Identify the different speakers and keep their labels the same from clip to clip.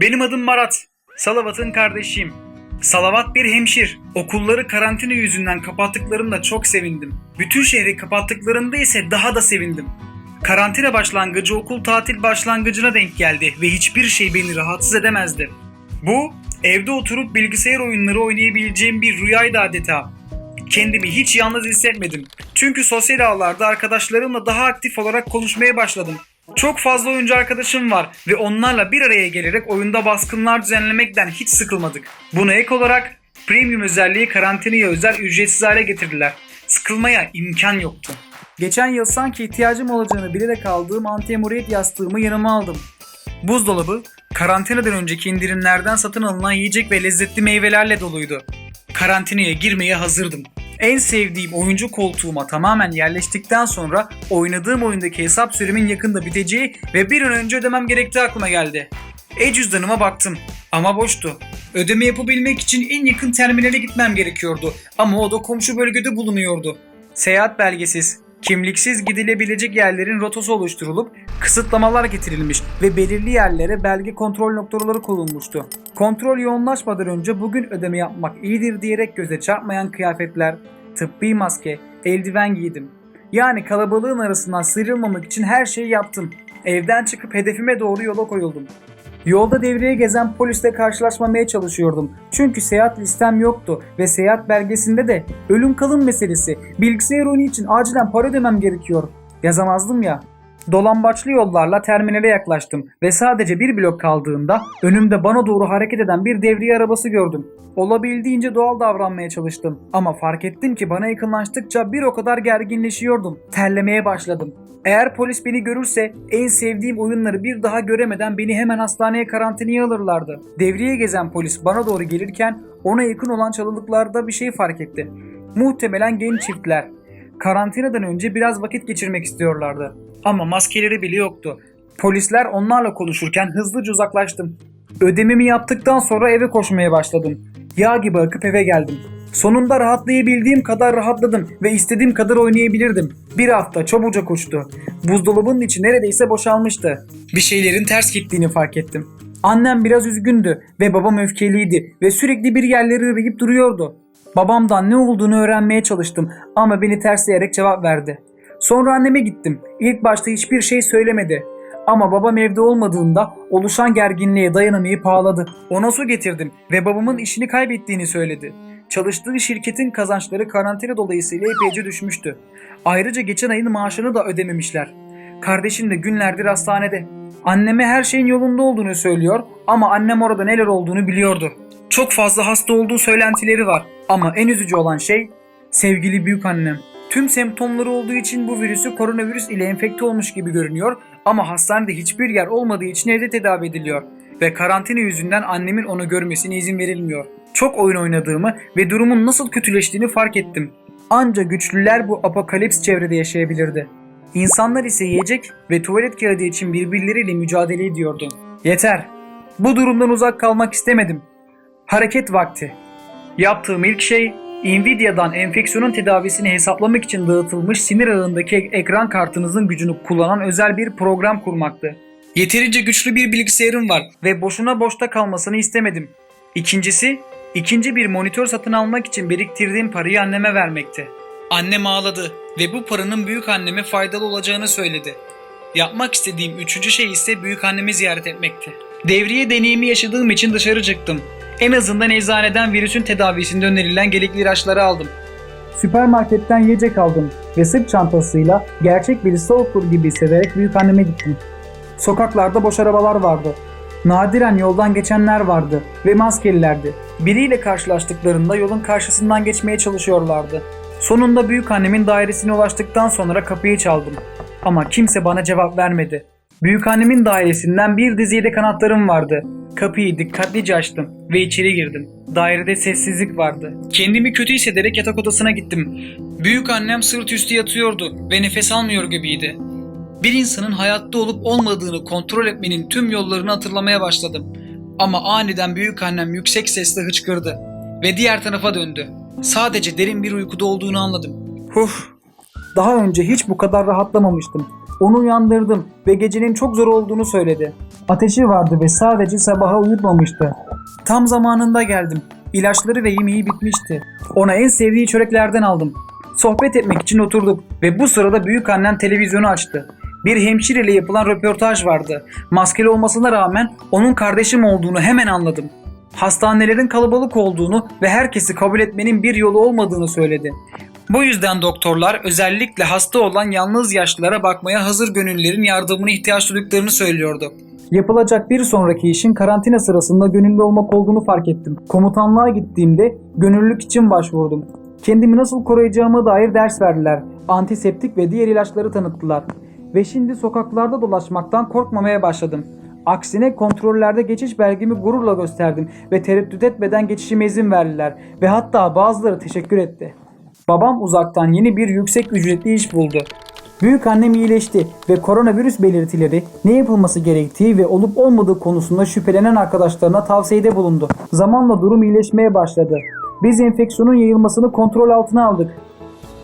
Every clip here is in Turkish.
Speaker 1: Benim adım Marat. Salavat'ın kardeşiyim. Salavat bir hemşir. Okulları karantina yüzünden kapattıklarında çok sevindim. Bütün şehri kapattıklarında ise daha da sevindim. Karantina başlangıcı okul tatil başlangıcına denk geldi ve hiçbir şey beni rahatsız edemezdi. Bu, evde oturup bilgisayar oyunları oynayabileceğim bir rüyaydı adeta. Kendimi hiç yalnız hissetmedim. Çünkü sosyal ağlarda arkadaşlarımla daha aktif olarak konuşmaya başladım. Çok fazla oyuncu arkadaşım var ve onlarla bir araya gelerek oyunda baskınlar düzenlemekten hiç sıkılmadık. Buna ek olarak premium özelliği karantinaya özel ücretsiz hale getirdiler. Sıkılmaya imkan yoktu. Geçen yıl sanki ihtiyacım olacağını bilerek aldığım anti yastığımı yanıma aldım. Buzdolabı karantinadan önceki indirimlerden satın alınan yiyecek ve lezzetli meyvelerle doluydu. Karantinaya girmeye hazırdım. En sevdiğim oyuncu koltuğuma tamamen yerleştikten sonra oynadığım oyundaki hesap süremin yakında biteceği ve bir an önce ödemem gerektiği aklıma geldi. E-cüzdanıma baktım ama boştu. Ödeme yapabilmek için en yakın terminale gitmem gerekiyordu ama o da komşu bölgede bulunuyordu. Seyahat belgesiz, kimliksiz gidilebilecek yerlerin rotası oluşturulup kısıtlamalar getirilmiş ve belirli yerlere belge kontrol noktaları konulmuştu. Kontrol yoğunlaşmadan önce bugün ödeme yapmak iyidir diyerek göze çarpmayan kıyafetler, tıbbi maske, eldiven giydim. Yani kalabalığın arasından sıyrılmamak için her şeyi yaptım. Evden çıkıp hedefime doğru yola koyuldum. Yolda devreye gezen polisle karşılaşmamaya çalışıyordum. Çünkü seyahat listem yoktu ve seyahat belgesinde de ölüm kalım meselesi. Bilgisayar oyunu için acilen para ödemem gerekiyor. Yazamazdım ya. Dolambaçlı yollarla terminale yaklaştım ve sadece bir blok kaldığında önümde bana doğru hareket eden bir devriye arabası gördüm. Olabildiğince doğal davranmaya çalıştım ama fark ettim ki bana yakınlaştıkça bir o kadar gerginleşiyordum. Terlemeye başladım. Eğer polis beni görürse en sevdiğim oyunları bir daha göremeden beni hemen hastaneye karantinaya alırlardı. Devriye gezen polis bana doğru gelirken ona yakın olan çalılıklarda bir şey fark etti. Muhtemelen genç çiftler. Karantinadan önce biraz vakit geçirmek istiyorlardı. Ama maskeleri bile yoktu. Polisler onlarla konuşurken hızlıca uzaklaştım. Ödememi yaptıktan sonra eve koşmaya başladım. Yağ gibi akıp eve geldim. Sonunda rahatlayabildiğim kadar rahatladım ve istediğim kadar oynayabilirdim. Bir hafta çabucak uçtu. Buzdolabının içi neredeyse boşalmıştı. Bir şeylerin ters gittiğini fark ettim. Annem biraz üzgündü ve babam öfkeliydi ve sürekli bir yerleri arayıp duruyordu. Babamdan ne olduğunu öğrenmeye çalıştım ama beni tersleyerek cevap verdi. Sonra anneme gittim. İlk başta hiçbir şey söylemedi. Ama babam evde olmadığında oluşan gerginliğe dayanamayıp ağladı. Ona su getirdim ve babamın işini kaybettiğini söyledi. Çalıştığı şirketin kazançları karantina dolayısıyla epeyce düşmüştü. Ayrıca geçen ayın maaşını da ödememişler. Kardeşim de günlerdir hastanede. Anneme her şeyin yolunda olduğunu söylüyor ama annem orada neler olduğunu biliyordu. Çok fazla hasta olduğu söylentileri var ama en üzücü olan şey sevgili büyük annem. Tüm semptomları olduğu için bu virüsü koronavirüs ile enfekte olmuş gibi görünüyor ama hastanede hiçbir yer olmadığı için evde tedavi ediliyor ve karantina yüzünden annemin onu görmesine izin verilmiyor. Çok oyun oynadığımı ve durumun nasıl kötüleştiğini fark ettim. Anca güçlüler bu apokalips çevrede yaşayabilirdi. İnsanlar ise yiyecek ve tuvalet kağıdı için birbirleriyle mücadele ediyordu. Yeter. Bu durumdan uzak kalmak istemedim. Hareket vakti. Yaptığım ilk şey Nvidia'dan enfeksiyonun tedavisini hesaplamak için dağıtılmış sinir ağındaki ekran kartınızın gücünü kullanan özel bir program kurmaktı. Yeterince güçlü bir bilgisayarım var ve boşuna boşta kalmasını istemedim. İkincisi, ikinci bir monitör satın almak için biriktirdiğim parayı anneme vermekti. Annem ağladı ve bu paranın büyük anneme faydalı olacağını söyledi. Yapmak istediğim üçüncü şey ise büyük annemi ziyaret etmekti. Devriye deneyimi yaşadığım için dışarı çıktım. En azından eczaneden virüsün tedavisinde önerilen gerekli ilaçları aldım. Süpermarketten yiyecek aldım ve sırt çantasıyla gerçek bir stalker gibi hissederek büyük anneme gittim. Sokaklarda boş arabalar vardı. Nadiren yoldan geçenler vardı ve maskelilerdi. Biriyle karşılaştıklarında yolun karşısından geçmeye çalışıyorlardı. Sonunda büyük annemin dairesine ulaştıktan sonra kapıyı çaldım. Ama kimse bana cevap vermedi. Büyükannemin dairesinden bir dizide kanatlarım vardı. Kapıyı dikkatlice açtım ve içeri girdim. Dairede sessizlik vardı. Kendimi kötü hissederek yatak odasına gittim. Büyük annem sırt üstü yatıyordu ve nefes almıyor gibiydi. Bir insanın hayatta olup olmadığını kontrol etmenin tüm yollarını hatırlamaya başladım. Ama aniden büyük annem yüksek sesle hıçkırdı ve diğer tarafa döndü. Sadece derin bir uykuda olduğunu anladım. Huf. Daha önce hiç bu kadar rahatlamamıştım. Onu uyandırdım ve gecenin çok zor olduğunu söyledi. Ateşi vardı ve sadece sabaha uyutmamıştı. Tam zamanında geldim. İlaçları ve yemeği bitmişti. Ona en sevdiği çöreklerden aldım. Sohbet etmek için oturduk ve bu sırada büyük annem televizyonu açtı. Bir hemşireyle yapılan röportaj vardı. Maskeli olmasına rağmen onun kardeşim olduğunu hemen anladım. Hastanelerin kalabalık olduğunu ve herkesi kabul etmenin bir yolu olmadığını söyledi. Bu yüzden doktorlar özellikle hasta olan yalnız yaşlılara bakmaya hazır gönüllülerin yardımına ihtiyaç duyduklarını söylüyordu. Yapılacak bir sonraki işin karantina sırasında gönüllü olmak olduğunu fark ettim. Komutanlığa gittiğimde gönüllülük için başvurdum. Kendimi nasıl koruyacağıma dair ders verdiler. Antiseptik ve diğer ilaçları tanıttılar. Ve şimdi sokaklarda dolaşmaktan korkmamaya başladım. Aksine kontrollerde geçiş belgemi gururla gösterdim ve tereddüt etmeden geçişime izin verdiler ve hatta bazıları teşekkür etti. Babam uzaktan yeni bir yüksek ücretli iş buldu. Büyük annem iyileşti ve koronavirüs belirtileri, ne yapılması gerektiği ve olup olmadığı konusunda şüphelenen arkadaşlarına tavsiyede bulundu. Zamanla durum iyileşmeye başladı. Biz enfeksiyonun yayılmasını kontrol altına aldık.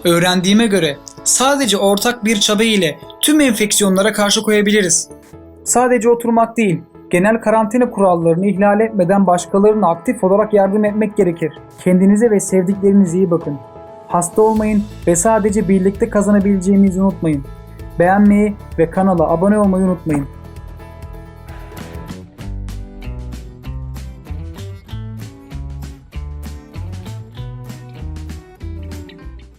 Speaker 1: Öğrendiğime göre sadece ortak bir çaba ile tüm enfeksiyonlara karşı koyabiliriz. Sadece oturmak değil, genel karantina kurallarını ihlal etmeden başkalarına aktif olarak yardım etmek gerekir. Kendinize ve sevdiklerinize iyi bakın. Hasta olmayın ve sadece birlikte kazanabileceğimizi unutmayın. Beğenmeyi ve kanala abone olmayı unutmayın.